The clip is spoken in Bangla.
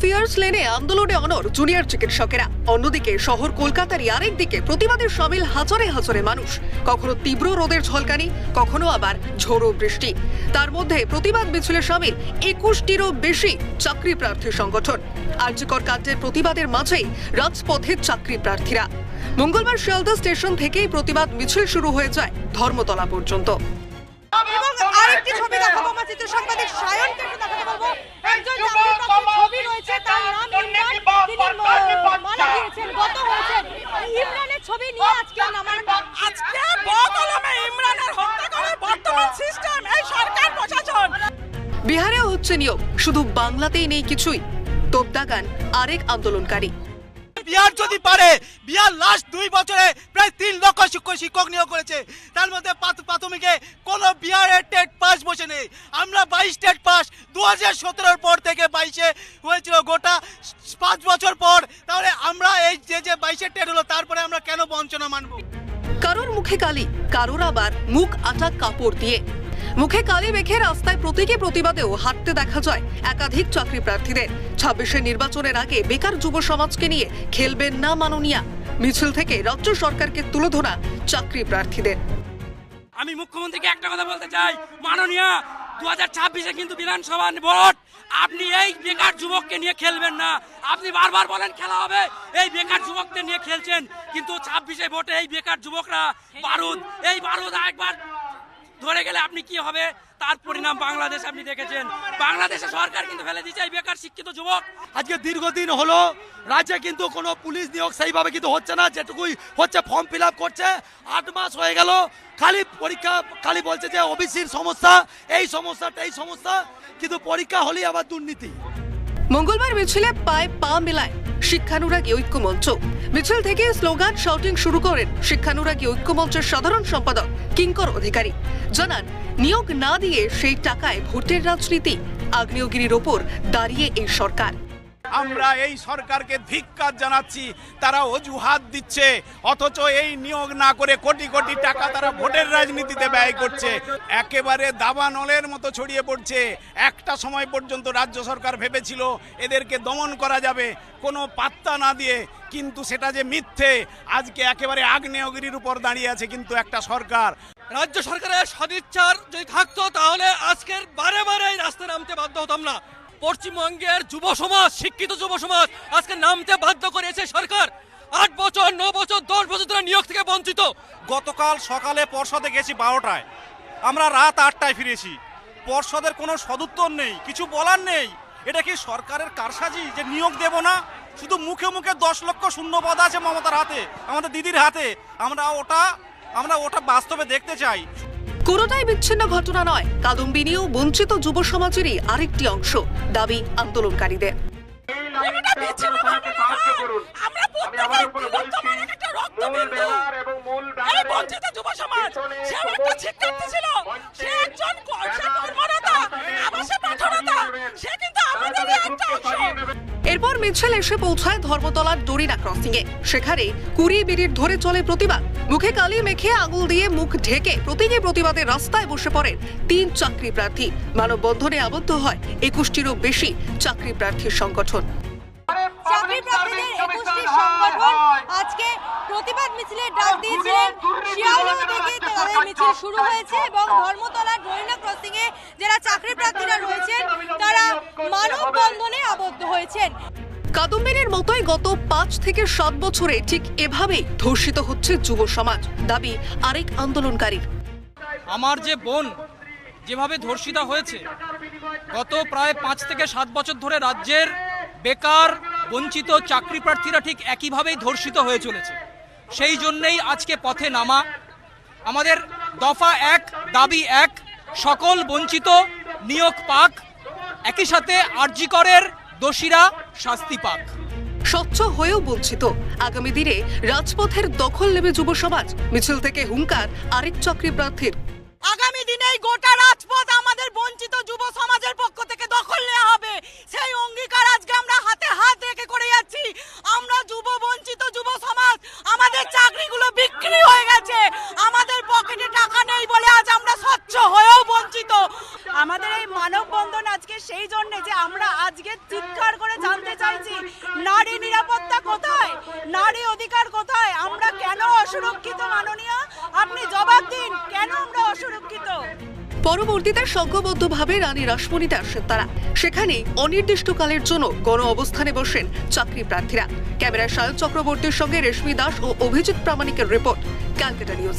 ফিয়ার্স লেনে আন্দোলনে অনর জুনিয়র চিকিৎসকেরা। অন্যদিকে শহর কলকাতারই আরেক দিকে প্রতিবাদে সামিল হাজারে হাজারে মানুষ। কখনো তীব্র রোদের ঝলকানি, কখনো আবার ঝোড়ো বৃষ্টি। তার মধ্যে প্রতিবাদ মিছিলে সামিল একুশটিরও বেশি চাকরি প্রার্থী সংগঠন। আর্যকর কাণ্ডের প্রতিবাদের মাঝেই রাজপথে চাকরি প্রার্থীরা মঙ্গলবার শিয়ালদা স্টেশন থেকেই প্রতিবাদ মিছিল শুরু হয়ে যায় ধর্মতলা পর্যন্ত। এবং আরেকটি ছবি দেখাবো, আমার চিত্র সাংবাদিক সায়নকে একটু দেখাতে বলব। একজন ইমরানের ছবি নিয়ে আজকে নামার আজকে বদলমে ইমরানের হত্যা করে বর্তমান সিস্টেম এই সরকার প্রশাসন। বিহারেও হচ্ছে নিয়োগ শুধু বাংলাতেই নেই কিছুই। তোপদাগান আরেক আন্দোলনকারী। বিহার যদি পারে বিহার লাস্ট দুই বছরে প্রায় তিন লক্ষ শিক্ষক শিক্ষক নিয়োগ করেছে। তার মধ্যে প্রাথমিকে কোনো বিহারের টেট পাস বসে নেই আমরা বাইশ টেট পাস দু হাজার সতেরোর পর থেকে বাইশে পাঁচ বছর পর তাহলে আমরা এই যে যে বাইশের টেট হলো তারপরে আমরা কেন বঞ্চনা মানবো? কারোর মুখে কালি কারোর আবার মুখ আটা কাপড় দিয়ে। মুখে কালি মেখে রাস্তায় প্রতীকী প্রতিবাদেও হাঁটতে দেখা যায় একাধিক চাকরি প্রার্থীদের। ছাব্বিশে নির্বাচনের আগে বেকার যুব সমাজকে নিয়ে খেলবেন না মাননীয়া। মিছিল থেকে রাজ্য সরকারকে তুলে ধরা চাকরি প্রার্থীদের। আমি মুখ্যমন্ত্রীকে একটা কথা বলতে চাই। মাননীয় দু হাজার ছাব্বিশে কিন্তু বিধানসভা ভোট। আপনি এই বেকার যুবককে নিয়ে খেলবেন না। আপনি বারবার বলেন খেলা হবে। এই বেকার যুবকদের নিয়ে খেলছেন। কিন্তু ছাব্বিশে ভোটে এই বেকার যুবকরা বারুদ। এই বারুদ একবার ধরে গেলে আপনি কি হবে? তার পরিণাম বাংলাদেশ আপনি দেখেছেন। বাংলাদেশে সরকার কিন্তু ফেলে দিচ্ছে এই বেকার শিক্ষিত যুবক। আজকে দীর্ঘদিন হলো, রাজ্যে কিন্তু কোনো পুলিশ নিয়োগ সেইভাবে কিন্তু হচ্ছে না, যেটুকুই হচ্ছে ফর্ম ফিল করছে। আট মাস হয়ে গেল, খালি পরীক্ষা, খালি বলছে যে ওবিসির সমস্যা, এই সমস্যাটা এই সমস্যা, কিন্তু পরীক্ষা হলেই আবার দুর্নীতি। মঙ্গলবার মিছিলে পায়ে পা মেলায়। শিক্ষানুরাগী ঐক্যমঞ্চ। মিছিল থেকে স্লোগান শাউটিং শুরু করেন শিক্ষানুরাগী ঐক্যমঞ্চের সাধারণ সম্পাদক কিঙ্কর অধিকারী। জানান, নিয়োগ না দিয়ে সেই টাকায় ভোটের রাজনীতি, আগ্নেয়গিরির ওপর দাঁড়িয়ে এই সরকার। আমরা এই সরকারকে ধিক্কার জানাচ্ছি, তারা অজুহাত দিচ্ছে, অথচ এই নিয়োগ না করে কোটি কোটি টাকা তারা ভোটের রাজনীতিতে ব্যয় করছে। একেবারে দাবানলের মতো ছড়িয়ে পড়ছে। একটা সময় পর্যন্ত রাজ্য সরকার ভেবেছিল এদেরকে দমন করা যাবে, কোনো পাত্তা না দিয়ে, কিন্তু সেটা যে মিথ্যে, আজকে একেবারে আগ্নেয়গিরির উপর দাঁড়িয়ে আছে কিন্তু একটা সরকার। রাজ্য সরকারের সদিচ্ছার যদি থাকতো, তাহলে আজকের বারে বারে রাস্তায় নামতে বাধ্য হতাম না। পশ্চিমবঙ্গের যুব সমাজ, শিক্ষিত যুব সমাজ আজকে নামতে বাধ্য করেছে সরকার। আট বছর, ন বছর, দশ বছর ধরে নিয়োগ থেকে বঞ্চিত। গতকাল সকালে পর্ষদে গেছি বারোটায়। আমরা রাত আটটায় ফিরেছি। পর্ষদের কোনো সদুত্তর নেই, কিছু বলার নেই। এটা কি সরকারের কারসাজি যে নিয়োগ দেব না? শুধু মুখে মুখে দশ লক্ষ শূন্য পদ আছে মমতার হাতে, আমাদের দিদির হাতে। আমরা ওটা আমরা ওটা বাস্তবে দেখতে চাই। কোনোটাই বিচ্ছিন্ন ঘটনা নয়। কাদম্বিনীও বঞ্চিত যুব সমাজেরই আরেকটি অংশ দাবি আন্দোলনকারীদের। সমাজ, একটা শিক্ষার্থী ছিল। সে একজন ক- সে কর্মরতা, আবার সে পাঠরতা। সে কিন্তু আমাদেরই একটা অংশ। এরপর মিছিল এসে পৌঁছায় ধর্মতলার দরিনা ক্রসিং এ। সেখানে কুড়ি মিনিট ধরে চলে প্রতিবাদ। মুখে কালি মেখে আঙুল দিয়ে মুখ ঢেকে প্রতীকে প্রতিবাদের রাস্তায় বসে পড়েন তিন চাকরি প্রার্থী। মানববন্ধনে আবদ্ধ হয় একুশটিরও বেশি চাকরি প্রার্থীর সংগঠন। চাকরি প্রার্থীদের একুশটি সংগঠন আজকে প্রতিবাদ মিছিলের ডাক দিয়েছিলেন। শিয়ালদহ থেকে তাদের মিছিল শুরু হয়েছে এবং ধর্মতলা ডোরিনা ক্রসিং এ যারা চাকরি প্রার্থীরা রয়েছেন তারা মানববন্ধনে আবদ্ধ হয়েছেন। কাদম্বিনীর মতোই গত পাঁচ থেকে সাত বছরে ঠিক এভাবেই ধর্ষিত হচ্ছে যুব সমাজ। দাবি আরেক আন্দোলনকারীর। আমার যে বোন যেভাবে ধর্ষিতা হয়েছে গত প্রায় পাঁচ থেকে সাত বছর ধরে রাজ্যের বেকার বঞ্চিত চাকরি প্রার্থীরা ঠিক একইভাবেই ধর্ষিত হয়ে চলেছে। সেই জন্যেই আজকে পথে নামা। আমাদের দফা এক দাবি এক সকল বঞ্চিত নিয়োগ পাক। একই সাথে আরজিকরের দোষীরা শাস্তি পাক। স্বচ্ছ হয়েও বঞ্চিত। আগামী দিনে রাজপথের দখল নেবে যুব সমাজ। মিছিল থেকে হুঙ্কার আরেক চাকরি প্রার্থীর। আগামী দিনে গোটা রাজপথ আমাদের বঞ্চিত যুব সমাজের পক্ষ থেকে দখল নেওয়া হবে সেই অঙ্গীকার আজকে আমরা হাতে হাত রেখে করে যাচ্ছি আমরা যুব বঞ্চিত যুব সমাজ আমাদের চাকরিগুলো বিক্রি হয়ে গেছে আমাদের পকেটে টাকা নেই বলে আজ আমরা স্বচ্ছ হয়েও বঞ্চিত আমাদের এই মানববন্ধন আজকে সেই জন্য যে আমরা আজকে চিৎকার করে জানতে নিরাপত্তা কোথায় নারী অধিকার কোথায় আমরা কেন অসুরক্ষিত মাননীয়, আপনি জবাব দিন, কেন আমরা অসুরক্ষিত? পরবর্তীতে সংঘবদ্ধভাবে রানী রাসমণিতে আসেন তারা। সেখানে অনির্দিষ্টকালের জন্য গণ অবস্থানে বসেন চাকরি প্রার্থীরা। ক্যামেরায় সায়ন চক্রবর্তীর সঙ্গে রেশমি দাস ও অভিজিৎ প্রামাণিকের রিপোর্ট, ক্যালকাটা নিউজ।